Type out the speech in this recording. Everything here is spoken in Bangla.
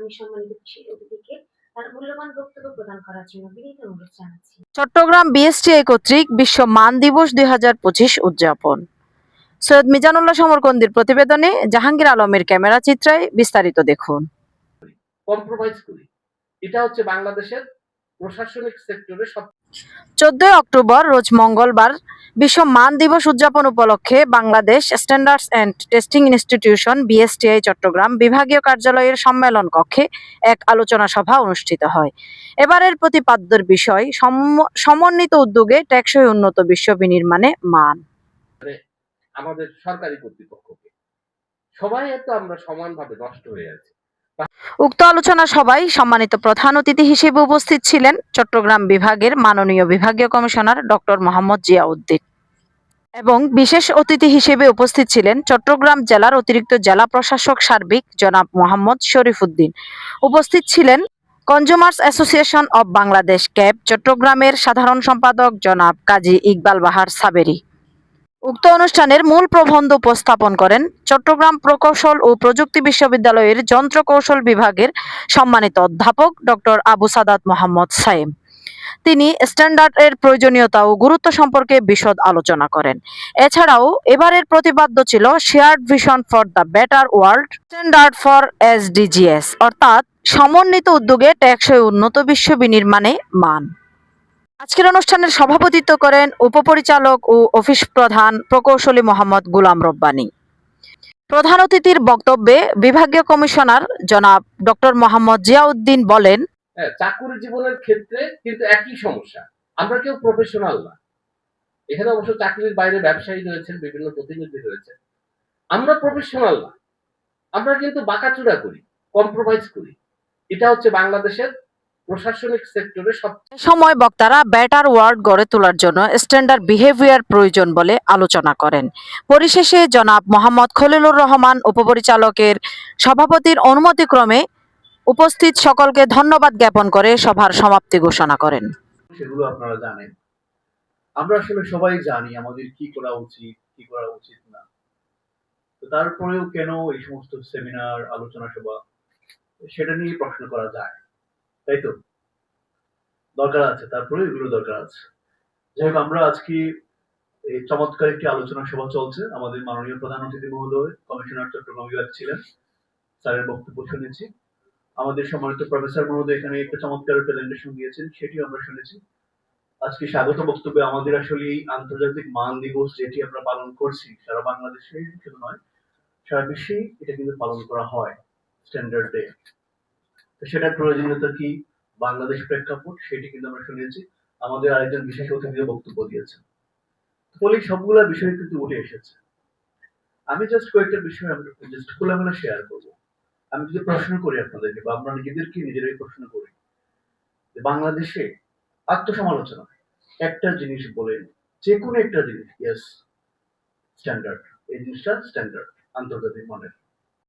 আমি সম্মানিত বিশেষ অতিথিকে তার মূল্যবান বক্তব্য প্রদান করার জন্য বিনীত অনুরোধ জানাচ্ছি। চট্টগ্রাম বিএসটিআই কর্তৃক বিশ্ব মান দিবস দুই হাজার পঁচিশ উদযাপন। সৈয়দ মিজানুল্লাহ সমরকন্দির প্রতিবেদনে জাহাঙ্গীর আলমের ক্যামেরা চিত্রায় বিস্তারিত দেখুন। কম্প্রোমাইজ করি। এটা হচ্ছে বাংলাদেশের প্রশাসনিক সেক্টরে সব চোদ্দই অক্টোবর রোজ মঙ্গলবার বিশ্ব মান দিবস উদযাপন উপলক্ষে Bangladesh standards and testing institution BSTI Chattogram বিভাগীয় কার্যালয়ের সম্মেলন কক্ষে এক আলোচনা সভা অনুষ্ঠিত হয়। এবারের প্রতিপাদ্যের বিষয় সম- সমন্বিত উদ্যোগে টেকসই উন্নত বিশ্ব বিনির্মাণে মান। আমাদের সরকারি কর্তৃপক্ষকে। সবাই এত আমরা সমানভাবে নষ্ট হয়ে আছি। উক্ত আলোচনা সভায় সম্মানিত প্রধান অতিথি হিসেবে উপস্থিত ছিলেন চট্টগ্রাম বিভাগের মাননীয় বিভাগীয় কমিশনার ডক্টর মোহাম্মদ জিয়াউদ্দিন। এবং বিশেষ অতিথি হিসেবে উপস্থিত ছিলেন চট্টগ্রাম জেলার অতিরিক্ত জেলা প্রশাসক সার্বিক জনাব মোহাম্মদ শরীফুদ্দিন। উপস্থিত ছিলেন consumers association of Bangladesh CAB চট্টগ্রামের সাধারণ সম্পাদক জনাব কাজী ইকবাল বাহার সাবেরি। উক্ত অনুষ্ঠানের মূল প্রবন্ধ উপস্থাপন করেন চট্টগ্রাম প্রকৌশল ও প্রযুক্তি বিশ্ববিদ্যালয়ের যন্ত্র কৌশল বিভাগের সম্মানিত অধ্যাপক ডক্টর আবু সাদাত মোহাম্মদ সাইম। তিনি স্ট্যান্ডার্ড এর প্রয়োজনীয়তা ও গুরুত্ব সম্পর্কে বিশদ আলোচনা করেন। এছাড়াও এবারের প্রতিপাদ্য ছিল shared vision for the better world standard for SDGs অর্থাৎ সমন্বিত উদ্যোগে টেকসই উন্নত বিশ্ব বিনির্মাণে মান। আজকের অনুষ্ঠানের সভাপতিত্ব করেন উপপরিচালক ও অফিস প্রধান প্রকৌশলী মোহাম্মদ গুলাম রব্বানী। প্রধান অতিথির বক্তব্যে বিভাগীয় কমিশনার জনাব ডক্টর মোহাম্মদ জিয়াউদ্দিন বলেন হ্যাঁ চাকুরি জীবনের ক্ষেত্রে কিন্তু একই সমস্যা। আমরা কেউ প্রফেশনাল না। এখানে অবশ্য চাকরির বাইরে ব্যবসায়ী রয়েছেন, বিভিন্ন প্রতিনিধি রয়েছেন। আমরা প্রফেশনাল না। আমরা কিন্তু বাঁকাচুরা করি কম্প্রোমাইজ করি। এটা হচ্ছে বাংলাদেশের প্রশাসনিক সেক্টরে সময় বক্তারা বেটার ওয়ার্ড গড়ে তোলার জন্য স্ট্যান্ডার্ড বিহেভিয়ার প্রয়োজন বলে আলোচনা করেন। পরিশেষে জনাব মোহাম্মদ খলিলুর রহমান উপপরিচালকের সভাপতির অনুমতিক্রমে উপস্থিত সকলকে ধন্যবাদ জ্ঞাপন করে সভার সমাপ্তি ঘোষণা করেন। সেগুলো আপনারা জানেন। আমরা আসলে সবাই জানি আমাদের কি করা উচিত কি করা উচিত না। তো তারপরেও কেন এই সমস্ত সেমিনার আলোচনা সভা সেটা নিয়ে প্রশ্ন করা যায়? তাই তো? দরকার আছে, তারপরে এগুলো দরকার আছে। যাই আমরা আজকে এই চমৎকার একটি আলোচনা সভা চলছে। আমাদের মাননীয় প্রধান অতিথি মহোদয়, কমিশনার চট্টগ্রাম বিভাগ ছিলেন, স্যারের বক্তব্য শুনেছি। আমাদের সম্মানিত প্রফেসর মহোদয় এখানে একটা চমৎকার প্রেজেন্টেশন দিয়েছেন, সেটিও আমরা শুনেছি। আজকে স্বাগত বক্তব্যে আমাদের আসলে এই আন্তর্জাতিক মান দিবস যেটি আমরা পালন করছি, সারা বাংলাদেশে শুধু নয়, সারা বিশ্বেই এটা কিন্তু পালন করা হয় স্ট্যান্ডার্ড ডে সেটার প্রয়োজনীয়তা কি? বাংলাদেশ প্রেক্ষাপট, সেটি কিন্তু আমরা শুনেছি আমাদের আরেকজন বিশেষ অতিথিও বক্তব্য দিয়েছেন। ফলে সবগুলা বিষয় কিন্তু উঠে এসেছে। আমি জাস্ট কয়েকটা বিষয় জাস্ট খোলামেলা শেয়ার করব। আমি যদি প্রশ্ন করি আপনাদেরকে বা আমরা নিজেদেরকে নিজেরাই প্রশ্ন করি বাংলাদেশে আত্মসমালোচনা, একটা জিনিস বলেন যে কোনো একটা জিনিস ইয়েস স্ট্যান্ডার্ড এই জিনিসটা স্ট্যান্ডার্ড আন্তর্জাতিক মানের।